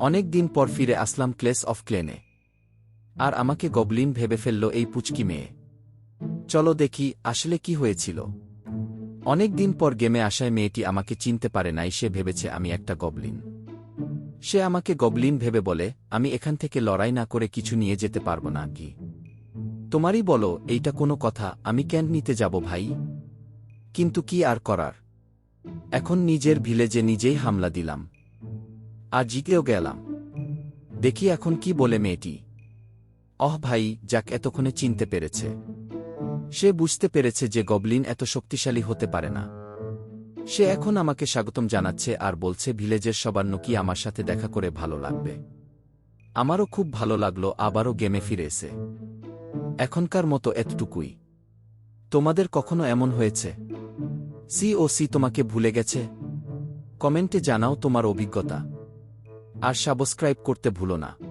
অনেক দিন পর ফিরে আসলাম ক্লেস অফ ক্লেনে। আর আমাকে গবলিন ভেবে ফেলল এই পুচকি মেয়ে। চলো দেখি, আসলে কি হয়েছিল? অনেক দিন পর গেমে আসায় মেয়েটি আমাকে চিনতে পারে নাই, সে ভেবেছে আমি একটা গবলিন। সে আমাকে গবলিন ভেবে বলে, আমি এখান থেকে লড়াই না করে কিছু নিয়ে যেতে পারব না কি? তোমারই বলো, এইটা কোনো কথা, আমি ক্যান নিতে যাব ভাই। কিন্তু কি আর করার? এখন নিজের ভিলেজে নিজেই হামলা দিলাম। আর জিতেও গেলাম। দেখি এখন কি বলে মেয়েটি। অহ ভাই, যাক এতক্ষণে চিনতে পেরেছে। সে বুঝতে পেরেছে যে গবলিন এত শক্তিশালী হতে পারে না। সে এখন আমাকে স্বাগতম জানাচ্ছে আর বলছে, ভিলেজের সবার কি আমার সাথে দেখা করে ভালো লাগবে। আমারও খুব ভালো লাগল, আবারও গেমে ফিরে এসে। এখনকার মতো এতটুকুই। তোমাদের কখনো এমন হয়েছে? সি ও সি তোমাকে ভুলে গেছে? কমেন্টে জানাও তোমার অভিজ্ঞতা। আর সাবস্ক্রাইব করতে ভুলো না।